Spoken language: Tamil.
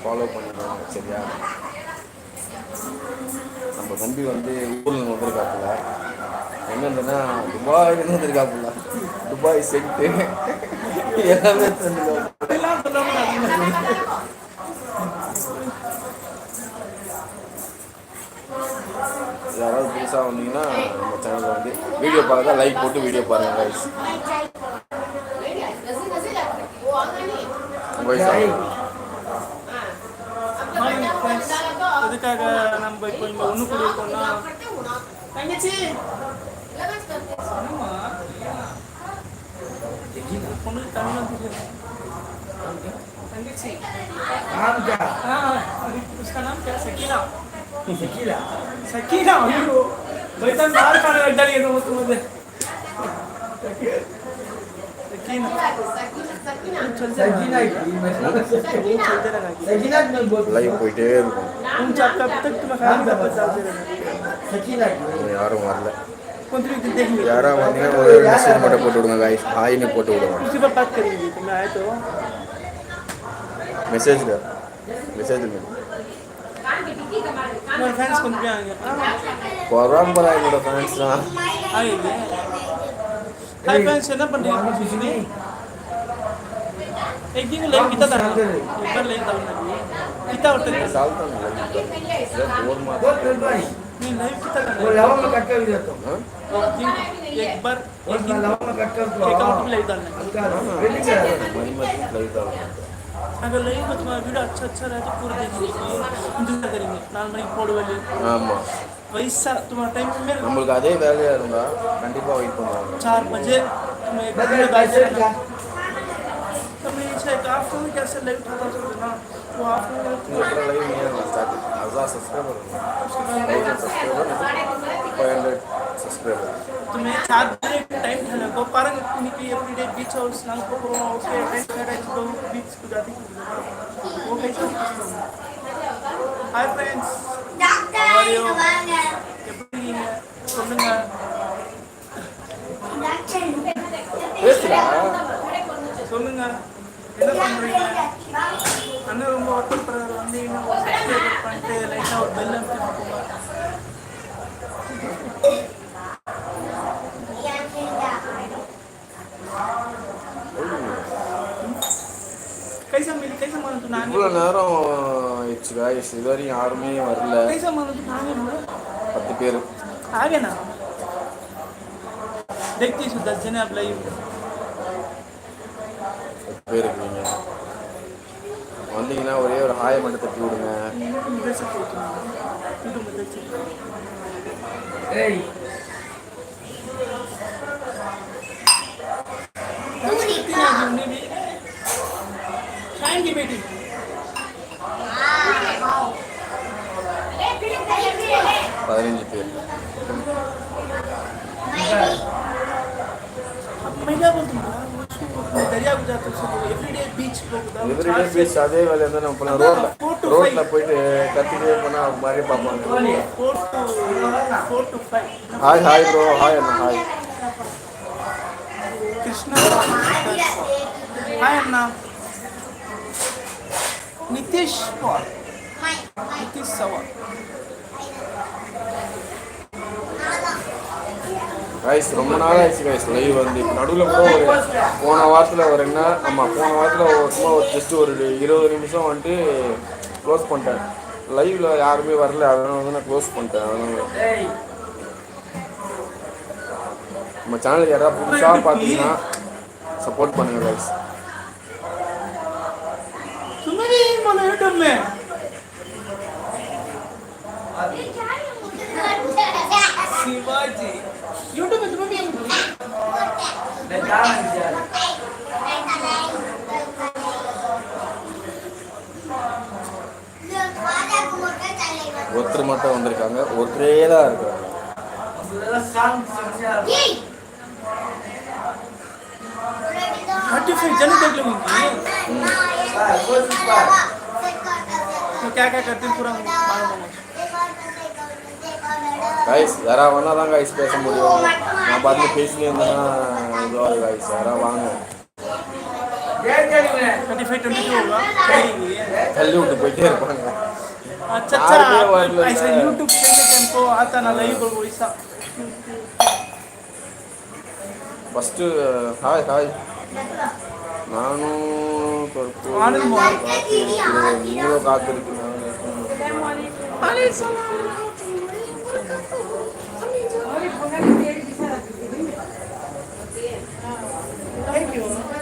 ஃபாலோ பண்ணிக்கோங்க சரியா நம்ம தம்பி வந்து ஊரில் வந்திருக்காப்புல எங்கேருந்துன்னா துபாயிலேருந்து வந்திருக்காப்புல துபாய் செட்டு எல்லாமே யாராவது புதுசாக வந்தீங்கன்னா நம்ம சேனலில் வந்து வீடியோ பார்த்தா லைக் போட்டு வீடியோ பாருங்க guys உங்க வயசு எதுக்காக நம்ம இப்போ இங்க ஒண்ணு கூடி இருக்கோம்னா தங்கச்சி என்னம்மா? பொண்ணுக்கு தமிழ் தெரியும் तंगची नाम क्या हाँ उसका नाम क्या सकीना शकीला सकीना अयो भाई तुम बाहर खाने लग डालिए तो तुम मुझे सकीना सकीना की मैं चलते रहा सकीना की मैं बोल லைவ் போயிட்டே இருக்கும் तुम जब कब तक तुम्हें खाने का पता चलेगा सकीना की இன்னும் யாரும் வரல कौन सी दिन देखेंगे யாராவது வந்தீங்கன்னா ஒரு மெசேஜ் மட்டும் போட்டு விடுங்க guys ஹாய்னு போட்டு விடுங்க उसी पर बात करेंगे तो मैं आए तो மெசேஜில் மெசேஜில் मेरे फ्रेंड्स कौन भी आएंगे हाँ பொறாம்பரா என்னோட ஃப்ரெண்ட்ஸ்லாம் आएंगे हाय फ्रेंड्स है ना एक दिन लाइव कितना था एक बार लाइव था कितना होता है சால்தான் போர் बोल மாதம் बोल भाई नहीं लाइव कितना वो था लवा में कट कर दिया तो एक दिन एक बार वो एक दिन लवा में कट कर तो एक आउट में लाइव डालना है हल्का वेली कर மணிமத்தி லைவ் தான் अगर लाइव में तुम्हारा वीडियो अच्छा अच्छा रहे तो पूरा देखेंगे इंतजार करेंगे नाल मणि फोड़ वाले ஆமாம் वैसा तुम्हारा टाइम मेरे நம்மளுக்கு அதே வேலையாக இருந்தால் கண்டிப்பாக வெயிட் பண்ணுவாங்க चार बजे तुम्हें एक तो आफ्टरनून कैसे लेट होता तो ना वो आफ्टरनून अल्ट्रा लाइव नहीं है साथ हज़ार subscriber thousand subscriber five hundred subscriber तुम्हें सात दिन टाइम ठहरा को पर उनकी एवरी डे बीच और स्नान को करो उसके अटेंड कर इसको बीच को जाती वो कैसे हाय फ्रेंड्स என்ன பண்றீங்க அண்ணன் ரொம்ப ஒர்க் பண்றாரு வந்து இன்னும் ஒரு சப்ஸ்கிரைபர் பண்ணிட்டு லைட்டாக ஒரு பெல் அமைச்சு போங்க कैसा मिली कैसा मानो तू नानी இவ்வளோ நேரம் ஆயிடுச்சு காய்ஸ் இது வரையும் யாருமே வரல कैसा मानो तू नानी बोला பத்து பேர் आगे ना देखती हूँ दस जने आप लाइव பத்து பேர் இருக்கீங்க வந்தீங்கன்னா ஒரே ஒரு ஹாய மட்டும் தட்டி விடுங்க. பதினஞ்சு பேர். அப்படிதான் தெரியாது பீச் பீச் அதே வேலை இருந்தால் நம்ம ரோட்ல ரோட்டில் ரோட்டில் போயிட்டு கத்திட்டே போனால் மாதிரி பார்ப்பாங்க. ஹாய் ஹாய் ப்ரோ ஹாய் அண்ணா. ஹாய் கிருஷ்ணா. ஹாய் அண்ணா. நிதிஷ் நிதிஷ் சவால் ரைஸ் ரொம்ப நாள் ஆயிடுச்சு ரைஸ் லைவ் வந்து இப்போ நடுவில் கூட ஒரு போன வாரத்தில் ஒரு ஆமாம் போன வாரத்தில் ஒரு சும்மா ஒரு ஜஸ்ட் ஒரு இருபது நிமிஷம் வந்துட்டு க்ளோஸ் பண்ணிட்டேன். லைவில் யாருமே வரல அதனால வந்து நான் க்ளோஸ் பண்ணிட்டேன். அதனால. நம்ம சேனல் யாராவது புதுசாக பார்த்தீங்கன்னா சப்போர்ட் பண்ணுங்கள் ரைஸ் சிவாஜி. ஒருத்தர் மட்டும் வந்திருக்காங்க ஒருத்தரே தான் இருக்காங்க शांत समझा थर्टी फाइव जन देख लोगी बोल बात तो क्या क्या करते हैं पूरा मालूम காய்ஸ் யாராவது ஒன்றா தான் காய்ஸ் பேச முடியும். நான் பார்த்து பேசினே இருந்தேன்னா இதுவாக காய்ஸ் யாராவது வாங்க. தள்ளி போயிட்டே இருப்பாங்க. ஃபஸ்ட்டு ஹாய் ஹாய் நானும் காத்திருக்கிறேன். நீங்களும் காத்திருக்கிறேன் Thank you.